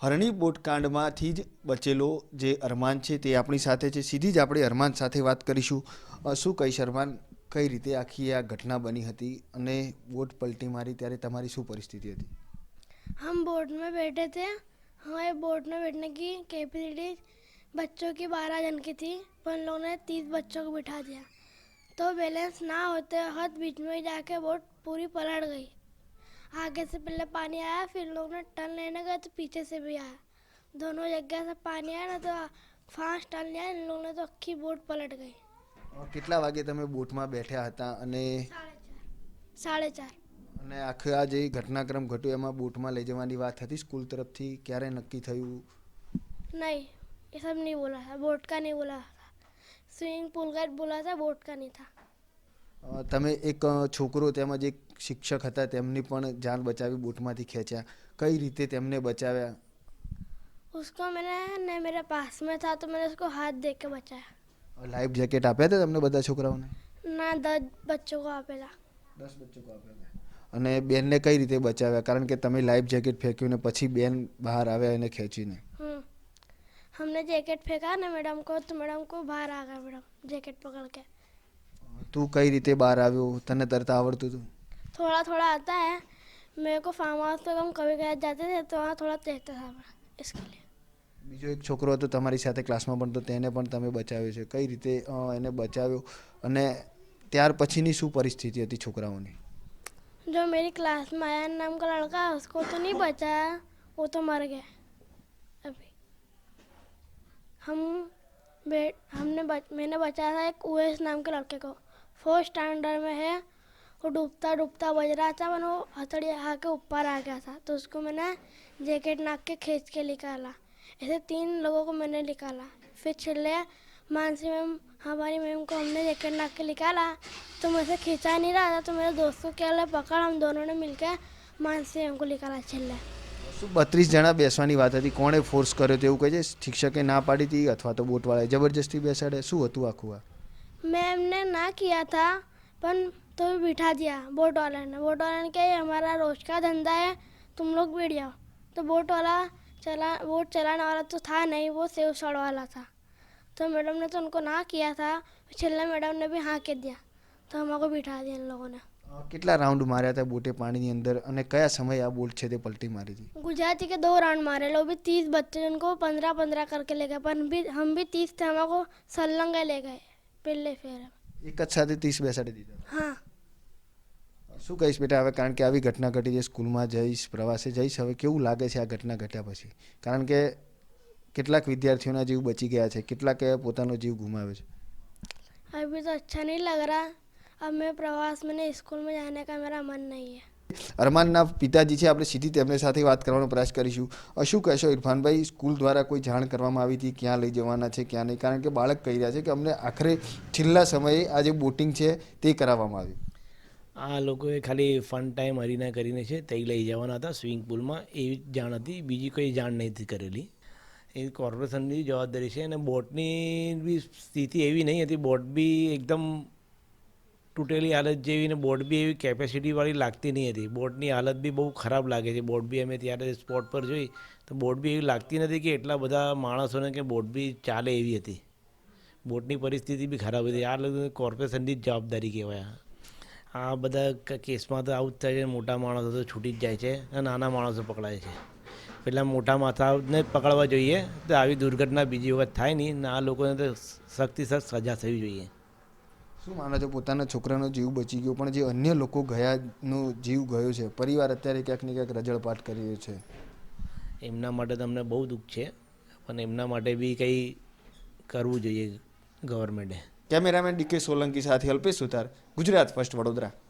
હરણી બોટકાંડમાંથી જ બચેલો જે અરમાન છે તે આપણી સાથે છે સીધી જ આપણે અરમાન સાથે વાત કરીશું અ, શું કહીશ અરમાન કઈ રીતે આખી આ ઘટના બની હતી અને બોટ પલટી મારી ત્યારે તમારી શું પરિસ્થિતિ હતી हम बोट में बैठे थे हमारे बोट में बैठने की कैपेसिटी बच्चों की बारह जन की थी पर उन लोगों ने तीस बच्चों को बिठा दिया तो बैलेंस ना होते वक्त बीच में ही जाके बोट पूरी पलट गई आगे से पहले पानी आया फिर लोग ने टर्न लेने गए तो पीछे से भी आया दोनों जगह से पानी आया ना तो फास्ट टर्न लिया इन लोगों ने तो अक्खी बोट पलट गई અ, કેટલા વાગે તમે બોટમાં બેઠ્યા હતા અને साढ़े चार અને આખે આ જે ઘટનાક્રમ ઘટ્યો એમાં બોટમાં લઈ જવાની વાત હતી સ્કૂલ તરફથી ક્યારે નક્કી થયું नहीं ये सब नहीं बोला था बोट का नहीं बोला था स्विमिंग पूल का बोला था बोट का नहीं था અ, તમે એક અ, છોકરો તેમજ એક શિક્ષક હતા તેમની પણ જાન બચાવી બોટમાંથી ખેંચ્યા કઈ રીતે તેમને બચાવ્યા उसको मैंने नहीं मेरे पास में था तो मैंने उसको हाथ दे के बचाया લાઈફ જેકેટ આપ્યા હતા તમને બધા છોકરાઓને ना दस बच्चों को आपेला દસ બચ્ચો અને બેનને કઈ રીતે બચાવ્યા કારણ કે તમે લાઈફ જેકેટ ફેંક્યું ને પછી બેન બહાર આવ્યા એને ખેંચીને हम्म हमने जैकेट फेंका ना मैडम को तो मैडम को बाहर आ गया मैडम जैकेट पकड़ के તું કઈ રીતે બહાર આવ્યો તને તરતા આવડતું હતું थोड़ा थोड़ा आता है मेरे को फार्म हाउस तक हम कभी कभी जाते थे तो वहाँ थोड़ा तैरता था मैं इसके लिए બીજો એક છોકરો હતો તમારી સાથે ક્લાસમાં ભણતો તેને પણ તમે બચાવ્યો છે કઈ રીતે અ, એને બચાવ્યો અને ત્યાર પછીની શું પરિસ્થિતિ હતી છોકરાઓની जो मेरी क्लास में आया नाम का लड़का उसको तो नहीं बचाया वो तो मर गया अभी हम बे- हमने बच, मैंने बचाया था एक ओएस नाम के लड़के को फोर्थ स्टैंडर्ड में है वो डूबता डूबता बज रहा था मैंने वो हथौड़ी आके ऊपर आ गया था तो उसको मैंने जैकेट नाक के खींच के निकाला ऐसे तीन लोगों को मैंने निकाला फिर छिले मानसी मैम हमारी मैम को हमने जैकेट नाक के निकाला तो मुझसे खींचा नहीं रहा था तो मेरे दोस्त को क्या लगा, पकड़ हम दोनों ने मिलकर मानसी मैम को निकाला छिले શું બત્રીસ જણા બેસવાની વાત હતી કોણે ફોર્સ કર્યો તેવું કહે છે શિક્ષકે ના પાડી હતી અથવા તો બોટવાળાએ જબરજસ્તી બેસાડે શું હતું આખું આ मैम ने ना किया था पर तो भी बिठा दिया बोट वाला ने बोट वाला ने कहा "ये हमारा रोज का धंधा है तुम लोग बैठ जाओ तो बोट वाला चला बोट चलाने वाला तो था नहीं वो सेव सड़ वाला था तो मैडम ने तो उनको ना किया था छिल्ला मैडम ने भी हाँ कह दिया तो हमको बिठा दिया इन लोगों ने અ, કેટલા રાઉન્ડ માર્યા હતા બોટે પાણીની અંદર અને કયા સમયે આ બોટ છે તે પલટી મારી હતી गुजराती के दो राउंड मारे लोग भी तीस बच्चे उनको पंद्रह पंद्रह करके ले गए पर हम भी हम भी तीस थे हमको सलंगे ले गए पहले फेर એક જ સાથે ત્રીસ બેસાડી દીધા हाँ શું કહીશ બેટા હવે કારણ કે આવી ઘટના ઘટી છે સ્કૂલમાં જઈશ પ્રવાસે જઈશ હવે કેવું લાગે છે આ ઘટના ઘટ્યા પછી કારણ કે કેટલાક વિદ્યાર્થીઓના જીવ બચી ગયા છે કેટલાકે પોતાનો જીવ ગુમાવ્યો છે अभी तो अच्छा नहीं लग रहा अब मैं प्रवास में नहीं स्कूल में जाने का मेरा मन नहीं है અરમાનના પિતાજી છે, આપણે સીધી તેમની સાથે વાત કરવાનો પ્રયાસ કરીશું. શું કહેશો ઇરફાનભાઈ, સ્કૂલ દ્વારા કોઈ જાણ કરવામાં આવી હતી, ક્યાં લઈ જવાના છે, ક્યાં નહીં? કારણ કે બાળક કહી રહ્યા છે કે અમને આખરે છેલ્લા સમયે આ જે બોટિંગ છે, તે કરાવવામાં આવી. આ લોકોએ ખાલી ફન ટાઈમ અરીના કરીને છે તે લઈ જવાના હતા સ્વિમિંગ પુલમાં એવી જાણ હતી, બીજી કોઈ જાણ નહીં કરેલી. એ કોર્પોરેશનની જવાબદારી છે અને બોટની બી સ્થિતિ એવી નહીં હતી, બોટ બી એકદમ તૂટેલી હાલત જેવી ને બોટ બી એવી કેપેસિટીવાળી લાગતી નહીં હતી. બોટની હાલત બી બહુ ખરાબ લાગે છે. બોટ બી અમે ત્યારે સ્પોટ પર જોઈ તો બોટ બી એવી લાગતી નથી કે એટલા બધા માણસોને કે બોટ બી ચાલે એવી હતી. બોટની પરિસ્થિતિ બી ખરાબ હતી. આ કોર્પોરેશનની જ જવાબદારી કહેવાય. આ બધા કેસમાં તો આવું જ થાય છે. મોટા માણસો તો છૂટી જ જાય છે અને નાના માણસો પકડાય છે. પેલા મોટા માથાને પકડવા જોઈએ તો આવી દુર્ઘટના બીજી વખત થાય નહીં ને આ લોકોને તો સખ્તી સખ્ત સજા થવી જોઈએ. શું માનો છો? પોતાના છોકરાનો જીવ બચી ગયો પણ જે અન્ય લોકો ગયાનો જીવ ગયો છે પરિવાર અત્યારે ક્યાંક ને ક્યાંક રજળપાટ કરી રહ્યો છે. એમના માટે તમને બહુ દુઃખ છે પણ એમના માટે બી કંઈ કરવું જોઈએ ગવર્મેન્ટે. કેમેરામેન ડીકે સોલંકી સાથે અલ્પેશ સુથાર ગુજરાત ફર્સ્ટ વડોદરા.